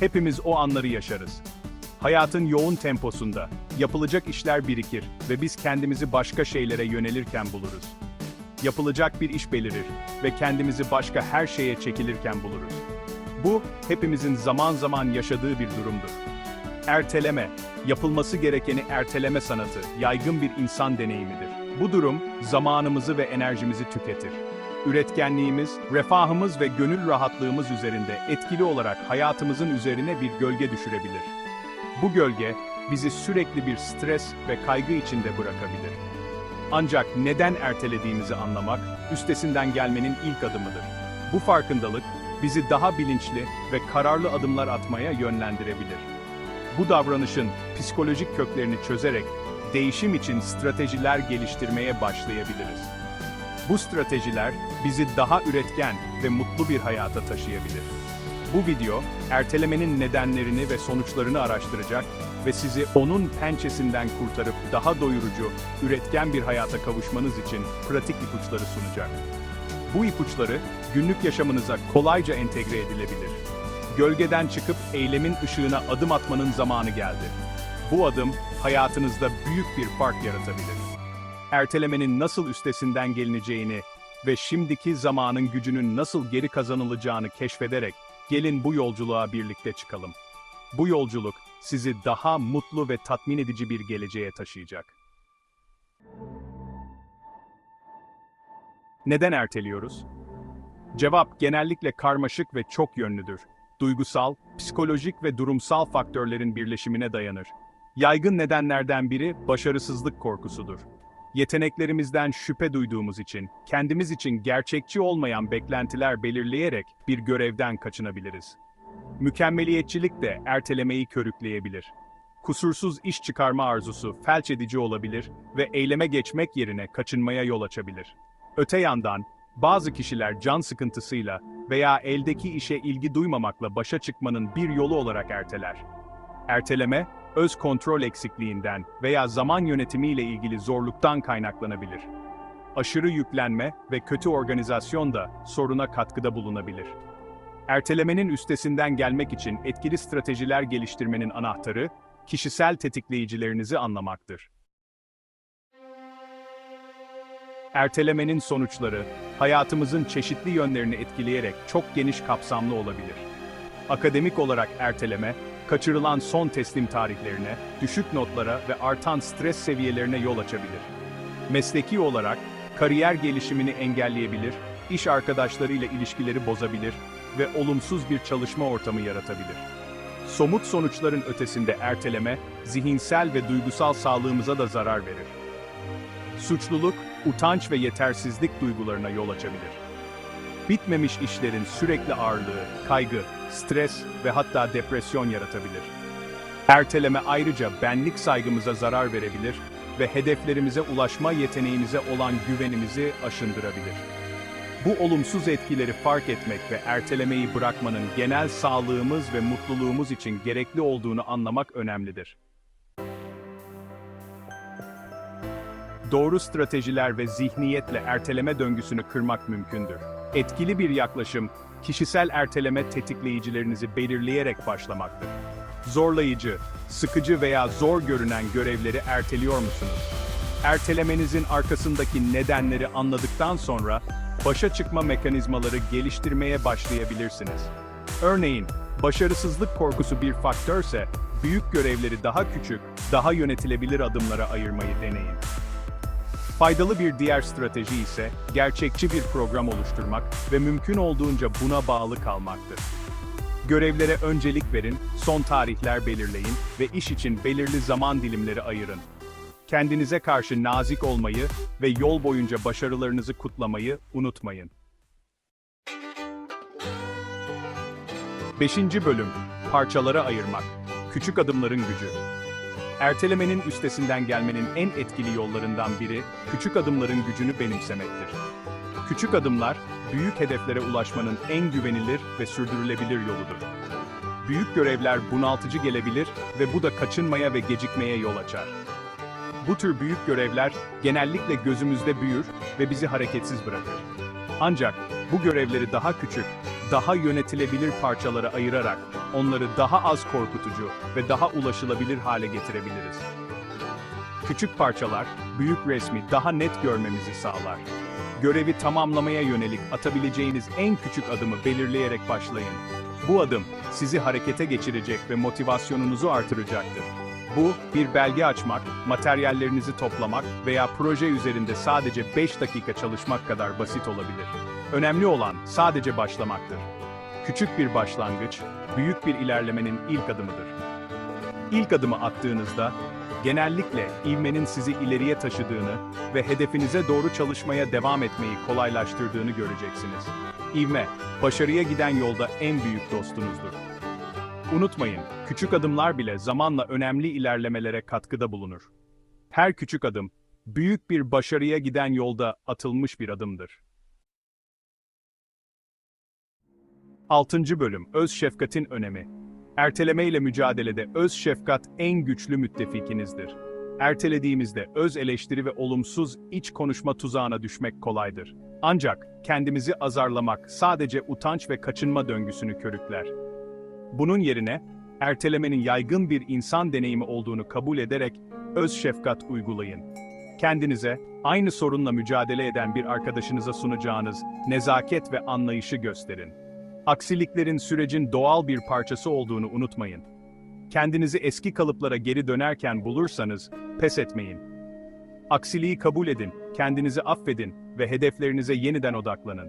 Hepimiz o anları yaşarız. Hayatın yoğun temposunda, yapılacak işler birikir ve biz kendimizi başka şeylere yönelirken buluruz. Yapılacak bir iş belirir ve kendimizi başka her şeye çekilirken buluruz. Bu, hepimizin zaman zaman yaşadığı bir durumdur. Erteleme, yapılması gerekeni erteleme sanatı, yaygın bir insan deneyimidir. Bu durum, zamanımızı ve enerjimizi tüketir. Üretkenliğimiz, refahımız ve gönül rahatlığımız üzerinde etkili olarak hayatımızın üzerine bir gölge düşürebilir. Bu gölge, bizi sürekli bir stres ve kaygı içinde bırakabilir. Ancak neden ertelediğimizi anlamak, üstesinden gelmenin ilk adımıdır. Bu farkındalık, bizi daha bilinçli ve kararlı adımlar atmaya yönlendirebilir. Bu davranışın psikolojik köklerini çözerek değişim için stratejiler geliştirmeye başlayabiliriz. Bu stratejiler bizi daha üretken ve mutlu bir hayata taşıyabilir. Bu video, ertelemenin nedenlerini ve sonuçlarını araştıracak ve sizi onun pençesinden kurtarıp daha doyurucu, üretken bir hayata kavuşmanız için pratik ipuçları sunacak. Bu ipuçları günlük yaşamınıza kolayca entegre edilebilir. Gölgeden çıkıp eylemin ışığına adım atmanın zamanı geldi. Bu adım hayatınızda büyük bir fark yaratabilir. Ertelemenin nasıl üstesinden gelineceğini ve şimdiki zamanın gücünün nasıl geri kazanılacağını keşfederek gelin bu yolculuğa birlikte çıkalım. Bu yolculuk sizi daha mutlu ve tatmin edici bir geleceğe taşıyacak. Neden erteliyoruz? Cevap genellikle karmaşık ve çok yönlüdür. Duygusal, psikolojik ve durumsal faktörlerin birleşimine dayanır. Yaygın nedenlerden biri başarısızlık korkusudur. Yeteneklerimizden şüphe duyduğumuz için, kendimiz için gerçekçi olmayan beklentiler belirleyerek bir görevden kaçınabiliriz. Mükemmeliyetçilik de ertelemeyi körükleyebilir. Kusursuz iş çıkarma arzusu felç edici olabilir ve eyleme geçmek yerine kaçınmaya yol açabilir. Öte yandan, bazı kişiler can sıkıntısıyla veya eldeki işe ilgi duymamakla başa çıkmanın bir yolu olarak erteler. Erteleme, öz kontrol eksikliğinden veya zaman yönetimiyle ilgili zorluktan kaynaklanabilir. Aşırı yüklenme ve kötü organizasyon da soruna katkıda bulunabilir. Ertelemenin üstesinden gelmek için etkili stratejiler geliştirmenin anahtarı, kişisel tetikleyicilerinizi anlamaktır. Ertelemenin sonuçları, hayatımızın çeşitli yönlerini etkileyerek çok geniş kapsamlı olabilir. Akademik olarak erteleme, kaçırılan son teslim tarihlerine, düşük notlara ve artan stres seviyelerine yol açabilir. Mesleki olarak, kariyer gelişimini engelleyebilir, iş arkadaşlarıyla ilişkileri bozabilir ve olumsuz bir çalışma ortamı yaratabilir. Somut sonuçların ötesinde erteleme, zihinsel ve duygusal sağlığımıza da zarar verir. Suçluluk, utanç ve yetersizlik duygularına yol açabilir. Bitmemiş işlerin sürekli ağırlığı, kaygı, stres ve hatta depresyon yaratabilir. Erteleme ayrıca benlik saygımıza zarar verebilir ve hedeflerimize ulaşma yeteneğimize olan güvenimizi aşındırabilir. Bu olumsuz etkileri fark etmek ve ertelemeyi bırakmanın genel sağlığımız ve mutluluğumuz için gerekli olduğunu anlamak önemlidir. Doğru stratejiler ve zihniyetle erteleme döngüsünü kırmak mümkündür. Etkili bir yaklaşım, kişisel erteleme tetikleyicilerinizi belirleyerek başlamaktır. Zorlayıcı, sıkıcı veya zor görünen görevleri erteliyor musunuz? Ertelemenizin arkasındaki nedenleri anladıktan sonra başa çıkma mekanizmaları geliştirmeye başlayabilirsiniz. Örneğin, başarısızlık korkusu bir faktörse, büyük görevleri daha küçük, daha yönetilebilir adımlara ayırmayı deneyin. Faydalı bir diğer strateji ise gerçekçi bir program oluşturmak ve mümkün olduğunca buna bağlı kalmaktır. Görevlere öncelik verin, son tarihler belirleyin ve iş için belirli zaman dilimleri ayırın. Kendinize karşı nazik olmayı ve yol boyunca başarılarınızı kutlamayı unutmayın. 5. Bölüm Parçalara ayırmak. Küçük adımların gücü. Ertelemenin üstesinden gelmenin en etkili yollarından biri, küçük adımların gücünü benimsemektir. Küçük adımlar, büyük hedeflere ulaşmanın en güvenilir ve sürdürülebilir yoludur. Büyük görevler bunaltıcı gelebilir ve bu da kaçınmaya ve gecikmeye yol açar. Bu tür büyük görevler genellikle gözümüzde büyür ve bizi hareketsiz bırakır. Ancak bu görevleri daha küçük, daha yönetilebilir parçalara ayırarak onları daha az korkutucu ve daha ulaşılabilir hale getirebiliriz. Küçük parçalar, büyük resmi daha net görmemizi sağlar. Görevi tamamlamaya yönelik atabileceğiniz en küçük adımı belirleyerek başlayın. Bu adım sizi harekete geçirecek ve motivasyonunuzu artıracaktır. Bu, bir belge açmak, materyallerinizi toplamak veya proje üzerinde sadece 5 dakika çalışmak kadar basit olabilir. Önemli olan sadece başlamaktır. Küçük bir başlangıç, büyük bir ilerlemenin ilk adımıdır. İlk adımı attığınızda, genellikle ivmenin sizi ileriye taşıdığını ve hedefinize doğru çalışmaya devam etmeyi kolaylaştırdığını göreceksiniz. İvme, başarıya giden yolda en büyük dostunuzdur. Unutmayın, küçük adımlar bile zamanla önemli ilerlemelere katkıda bulunur. Her küçük adım, büyük bir başarıya giden yolda atılmış bir adımdır. 6. Bölüm Öz Şefkatin Önemi Erteleme ile mücadelede öz şefkat en güçlü müttefikinizdir. Ertelediğimizde öz eleştiri ve olumsuz iç konuşma tuzağına düşmek kolaydır. Ancak kendimizi azarlamak sadece utanç ve kaçınma döngüsünü körükler. Bunun yerine, ertelemenin yaygın bir insan deneyimi olduğunu kabul ederek öz şefkat uygulayın. Kendinize, aynı sorunla mücadele eden bir arkadaşınıza sunacağınız nezaket ve anlayışı gösterin. Aksiliklerin sürecin doğal bir parçası olduğunu unutmayın. Kendinizi eski kalıplara geri dönerken bulursanız, pes etmeyin. Aksiliği kabul edin, kendinizi affedin ve hedeflerinize yeniden odaklanın.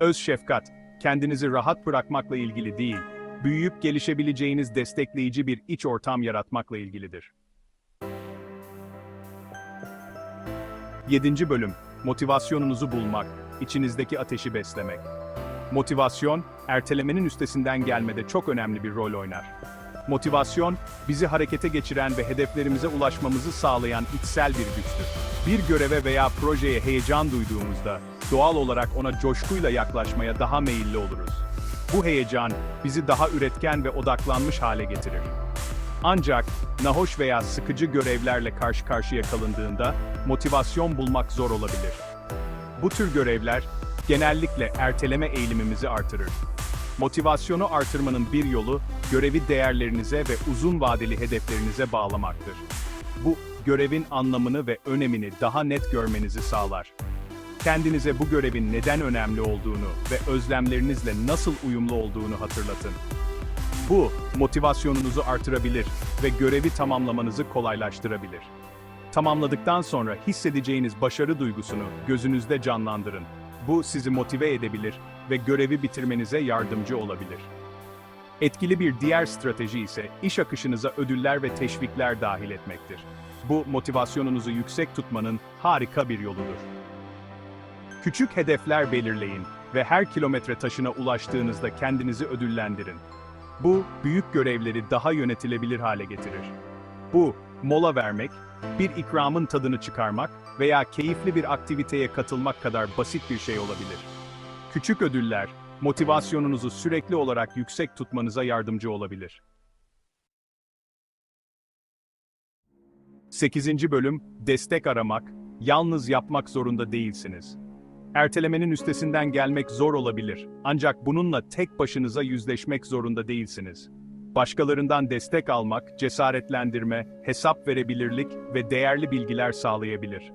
Öz şefkat, kendinizi rahat bırakmakla ilgili değil, büyüyüp gelişebileceğiniz destekleyici bir iç ortam yaratmakla ilgilidir. 7. Bölüm Motivasyonunuzu bulmak, içinizdeki ateşi beslemek. Motivasyon, ertelemenin üstesinden gelmede çok önemli bir rol oynar. Motivasyon, bizi harekete geçiren ve hedeflerimize ulaşmamızı sağlayan içsel bir güçtür. Bir göreve veya projeye heyecan duyduğumuzda, doğal olarak ona coşkuyla yaklaşmaya daha meyilli oluruz. Bu heyecan, bizi daha üretken ve odaklanmış hale getirir. Ancak, nahoş veya sıkıcı görevlerle karşı karşıya kalındığında, motivasyon bulmak zor olabilir. Bu tür görevler, genellikle erteleme eğilimimizi artırır. Motivasyonu artırmanın bir yolu, görevi değerlerinize ve uzun vadeli hedeflerinize bağlamaktır. Bu, görevin anlamını ve önemini daha net görmenizi sağlar. Kendinize bu görevin neden önemli olduğunu ve özlemlerinizle nasıl uyumlu olduğunu hatırlatın. Bu, motivasyonunuzu artırabilir ve görevi tamamlamanızı kolaylaştırabilir. Tamamladıktan sonra hissedeceğiniz başarı duygusunu gözünüzde canlandırın. Bu sizi motive edebilir ve görevi bitirmenize yardımcı olabilir. Etkili bir diğer strateji ise iş akışınıza ödüller ve teşvikler dahil etmektir. Bu motivasyonunuzu yüksek tutmanın harika bir yoludur. Küçük hedefler belirleyin ve her kilometre taşına ulaştığınızda kendinizi ödüllendirin. Bu, büyük görevleri daha yönetilebilir hale getirir. Bu, mola vermek, bir ikramın tadını çıkarmak veya keyifli bir aktiviteye katılmak kadar basit bir şey olabilir. Küçük ödüller, motivasyonunuzu sürekli olarak yüksek tutmanıza yardımcı olabilir. 8. Bölüm, destek aramak, yalnız yapmak zorunda değilsiniz. Ertelemenin üstesinden gelmek zor olabilir, ancak bununla tek başınıza yüzleşmek zorunda değilsiniz. Başkalarından destek almak, cesaretlendirme, hesap verebilirlik ve değerli bilgiler sağlayabilir.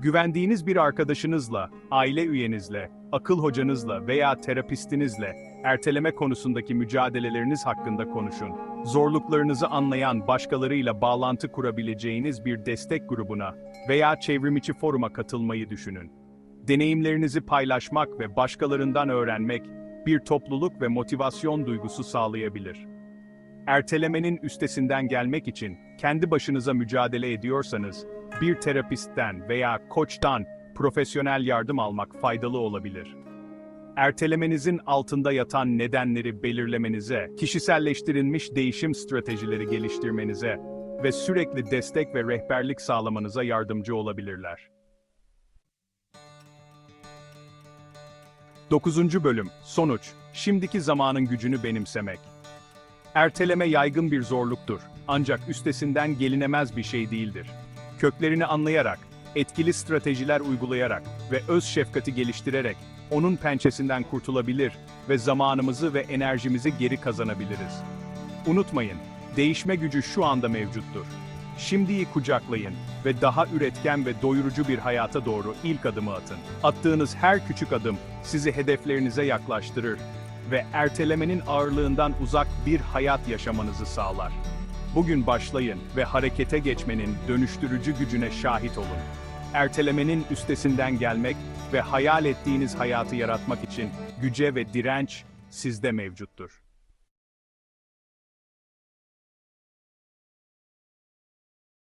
Güvendiğiniz bir arkadaşınızla, aile üyenizle, akıl hocanızla veya terapistinizle erteleme konusundaki mücadeleleriniz hakkında konuşun. Zorluklarınızı anlayan başkalarıyla bağlantı kurabileceğiniz bir destek grubuna veya çevrimiçi foruma katılmayı düşünün. Deneyimlerinizi paylaşmak ve başkalarından öğrenmek bir topluluk ve motivasyon duygusu sağlayabilir. Ertelemenin üstesinden gelmek için kendi başınıza mücadele ediyorsanız, bir terapistten veya koçtan profesyonel yardım almak faydalı olabilir. Ertelemenizin altında yatan nedenleri belirlemenize, kişiselleştirilmiş değişim stratejileri geliştirmenize ve sürekli destek ve rehberlik sağlamanıza yardımcı olabilirler. 9. Bölüm Sonuç Şimdiki zamanın gücünü benimsemek Erteleme yaygın bir zorluktur, ancak üstesinden gelinemez bir şey değildir. Köklerini anlayarak, etkili stratejiler uygulayarak ve öz şefkati geliştirerek onun pençesinden kurtulabilir ve zamanımızı ve enerjimizi geri kazanabiliriz. Unutmayın, değişme gücü şu anda mevcuttur. Şimdiyi kucaklayın ve daha üretken ve doyurucu bir hayata doğru ilk adımı atın. Attığınız her küçük adım sizi hedeflerinize yaklaştırır ve ertelemenin ağırlığından uzak bir hayat yaşamanızı sağlar. Bugün başlayın ve harekete geçmenin dönüştürücü gücüne şahit olun. Ertelemenin üstesinden gelmek ve hayal ettiğiniz hayatı yaratmak için güce ve direnç sizde mevcuttur.